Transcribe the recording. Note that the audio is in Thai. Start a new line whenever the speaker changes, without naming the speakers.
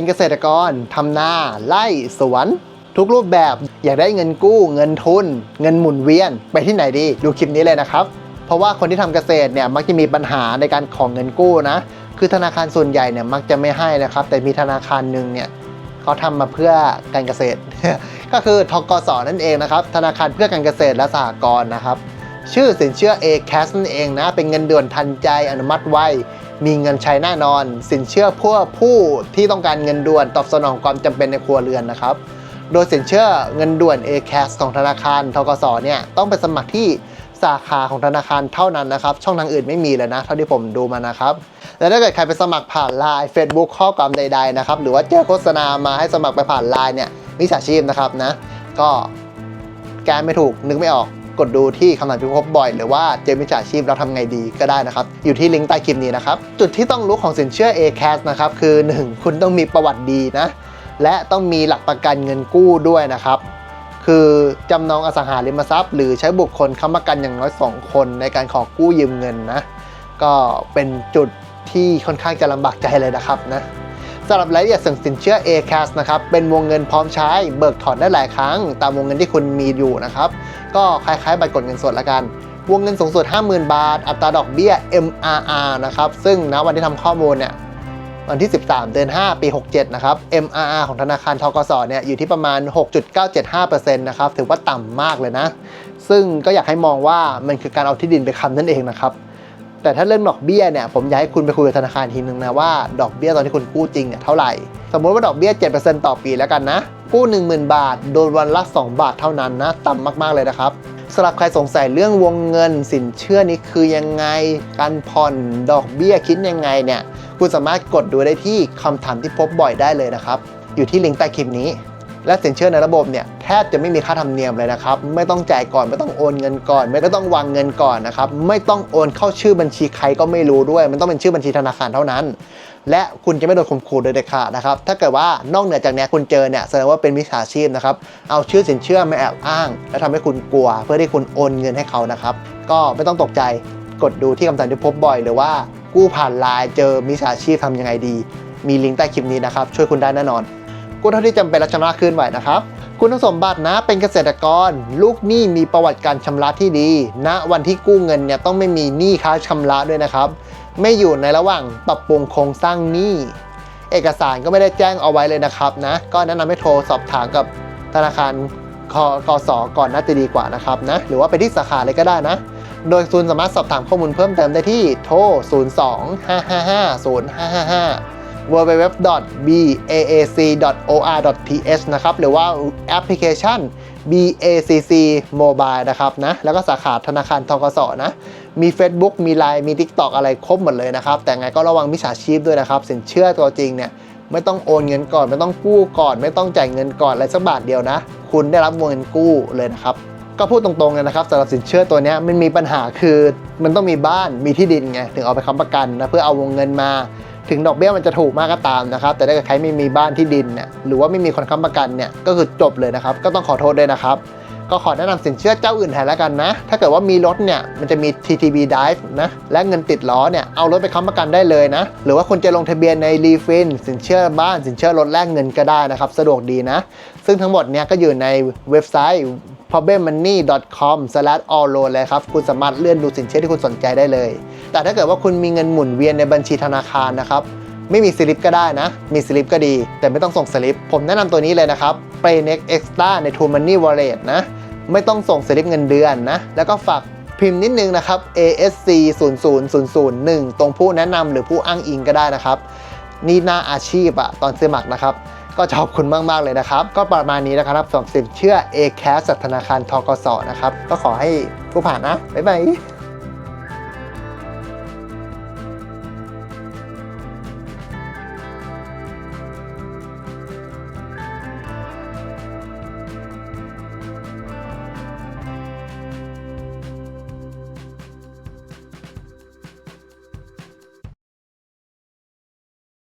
เป็นเกษตรกรทำนาไร่สวน ทุกรูปแบบอยากได้เงินกู้ เงินทุน เงินหมุนเวียน ไปที่ไหนดี ดูคลิปนี้เลยนะครับ เพราะว่าคนที่ทำเกษตรเนี่ยมักจะมีปัญหาในการของเงินกู้นะ คือธนาคารส่วนใหญ่เนี่ยมักจะไม่ให้นะครับ แต่มีธนาคารหนึ่งเนี่ยเขาทำมาเพื่อการเกษตร ก็คือทกสนั่นเองนะครับ ธนาคารเพื่อการเกษตรและสหกรณ์นะครับ ชื่อสินเชื่อ A-CAS นั่นเองนะ เป็นเงินด่วนทันใจอนุมัติไว มีเงินใช้แน่นอน สินเชื่อเพื่อผู้ที่ต้องการเงินด่วนตอบสนองความจำเป็นในครัวเรือนนะครับ โดยสินเชื่อเงินด่วน A-CAS ของธนาคารทกสเนี่ยต้องไปสมัครที่สาขาของธนาคารเท่านั้นนะครับ ช่องทางอื่นไม่มีเลยนะ เท่าที่ผมดูมานะครับ และถ้าเกิดใครไปสมัครผ่าน Line Facebook ข้อกรรมใดๆนะครับ หรือว่าเจอโฆษณามาให้สมัครไปผ่าน Line เนี่ยมิจฉาชีพนะครับนะ ก็แกไม่ถูกนึกไม่ออก กดดูที่คำถามที่พบบ่อย หรือว่าเจอมิจฉาชีพเราทำไงดีก็ได้นะครับ อยู่ที่ลิงก์ใต้คลิปนี้นะครับ จุดที่ต้องรู้ของสินเชื่อ A-CAS นะครับคือ 1 คุณต้องมีประวัติดีนะ และต้องมีหลักประกันเงินกู้ด้วยนะครับคือจำนองอสังหาริมทรัพย์ หรือใช้บุคคลค้ำประกันอย่างน้อย 2 คนในการขอกู้ยืมเงินนะ ก็เป็นจุดที่ค่อนข้างจะลำบากใจเลยนะครับนะ สำหรับรายละเอียดส่งสินเชื่อ A-CAS นะครับเป็นวงเงินพร้อมใช้เบิกถอนได้หลายครั้ง ตามวงเงินที่คุณมีอยู่นะครับก็คล้ายๆบัตรกดเงินสดละกัน วงเงินสูงสุด 50,000 บาท อัตราดอกเบี้ย MRR นะครับซึ่งณวันที่ทำข้อมูลเนี่ยวันที่ 13 เดือน 5 ปี 67 นะครับ MRR ของธนาคารทกสเนี่ยอยู่ที่ประมาณ 6.975%นะครับ ถือว่าต่ำมากเลยนะ ซึ่งก็อยากให้มองว่ามันคือการเอาที่ดินไปค้ำนั่นเองนะครับ แต่ถ้าเรื่องดอกเบี้ยเนี่ยผมอยากให้คุณไปคุยกับธนาคารทีนึงนะว่าดอกเบี้ยตอนที่คุณกู้จริงเนี่ยเท่าไหร่ สมมติว่าดอกเบี้ย 7%ต่อปีแล้วกันนะ กู้ 10,000 บาท โดนวันละ 2 บาทเท่านั้นนะต่ำมากๆเลยนะครับสำหรับใครสงสัยเรื่องวงเงินสินเชื่อนี้คือยังไงการผ่อนดอกเบี้ยคิดยังไงเนี่ยคุณสามารถกดดูได้ที่คำถามที่พบบ่อยได้เลยนะครับอยู่ที่ลิงก์ใต้คลิปนี้ และสินเชื่อในระบบเนี่ยแทบจะไม่มีค่าธรรมเนียมเลยนะครับ ไม่ต้องจ่ายก่อนไม่ต้องโอนเงินก่อน ไม่ต้องวางเงินก่อนนะครับไม่ต้องโอนเข้าชื่อบัญชีใครก็ไม่รู้ด้วย มันต้องเป็นชื่อบัญชีธนาคารเท่านั้น และคุณจะไม่โดนข่มขู่โดยเด็ดขาดนะครับถ้าเกิดว่านอกเหนือจากนี้คุณเจอเนี่ยแสดงว่าเป็นมิจฉาชีพนะครับเอาชื่อสินเชื่อมาแอบอ้าง และทำให้คุณกลัว เพื่อที่คุณโอนเงินให้เขานะครับก็ไม่ต้องตกใจกดดูที่คำสั่งที่พบบ่อยหรือว่ากู้ผ่านไลน์เจอมิจฉาชีพทำยังไงดี มีลิงก์ใต้คลิปนี้นะครับ ช่วยคุณได้แน่นอน กู้เท่าที่จำเป็นและชำระคืนไหวนะครับ คุณสมบัตินะเป็นเกษตรกร ลูกหนี้มีประวัติการชำระที่ดีณวันที่กู้เงินเนี่ยต้องไม่มีหนี้ค้างชำระด้วยนะครับ ไม่อยู่ในระหว่างปรับปรุงโครงสร้างหนี้เอกสารก็ไม่ได้แจ้งเอาไว้เลยนะครับนะ ก็แนะนำให้โทรสอบถามกับธนาคารกสก่อนน่าจะดีกว่านะครับนะ หรือว่าไปที่สาขาเลยก็ได้นะ โดยคุณสามารถสอบถามข้อมูลเพิ่มเติมได้ที่โทร 02 555 0555 www.baac.or.th นะครับ หรือว่าแอปพลิเคชัน BACC Mobile นะครับนะ แล้วก็สาขาธนาคารทกสนะ มี Facebook มี Line มี TikTok อะไรครบหมดเลยนะครับ แต่ไงก็ระวังมิจฉาชีพด้วยนะครับ สินเชื่อตัวจริงเนี่ยไม่ต้องโอนเงินก่อน ไม่ต้องกู้ก่อน ไม่ต้องจ่ายเงินก่อนอะไรสักบาทเดียวนะ คุณได้รับเงินกู้เลยนะครับ ก็พูดตรงๆเลยนะครับสำหรับสินเชื่อตัวเนี้ยมันมีปัญหาคือมันต้องมีบ้านมีที่ดินไงถึงเอาไปค้ำประกันนะเพื่อเอาวงเงินมา ถึงดอกเบี้ยมันจะถูกมากก็ตามนะครับ แต่ถ้าเกิดใครไม่มีบ้านที่ดินเนี่ยหรือว่าไม่มีคนค้ำประกันเนี่ยก็คือจบเลยนะครับ ก็ต้องขอโทษด้วยนะครับ ก็ขอแนะนำสินเชื่อเจ้าอื่นแทนแล้วกันนะ ถ้าเกิดว่ามีรถเนี่ยมันจะมี TTB Drive นะ และเงินติดล้อเนี่ยเอารถไปค้ำประกันได้เลยนะ หรือว่าคุณจะลงทะเบียนใน r e f i n สินเชื่อบ้านสินเชื่อรถแลกเงินก็ได้นะครับ สะดวกดีนะ ซึ่งทั้งหมดเนี่ยก็อยู่ในเว็บไซต์ problemmoney.com/all loan เลยครับ คุณสามารถเลื่อนดูสินเชื่อที่คุณสนใจได้เลย แต่ถ้าเกิดว่าคุณมีเงินหมุนเวียนในบัญชีธนาคารนะครับ ไม่มีสลิปก็ได้นะ มีสลิปก็ดี แต่ไม่ต้องส่งสลิป ผมแนะนำตัวนี้เลยนะครับ Paynext Extra ใน True Money Wallet นะ ไม่ต้องส่งสลิปเงินเดือนนะ แล้วก็ฝากพิมพ์นิดนึงนะครับ ASC 0 0 0 0 1ตรงผู้แนะนำหรือผู้อ้างอิงก็ได้นะครับ นี่หน้าอาชีพอะตอนสมัครนะครับ ก็ขอบคุณมากๆเลยนะครับ ก็ประมาณนี้นะครับสองสินเชื่อ A-CAS สธนาคารทกสนะครับ ก็ขอให้ผู้ผ่านนะ บ๊ายบาย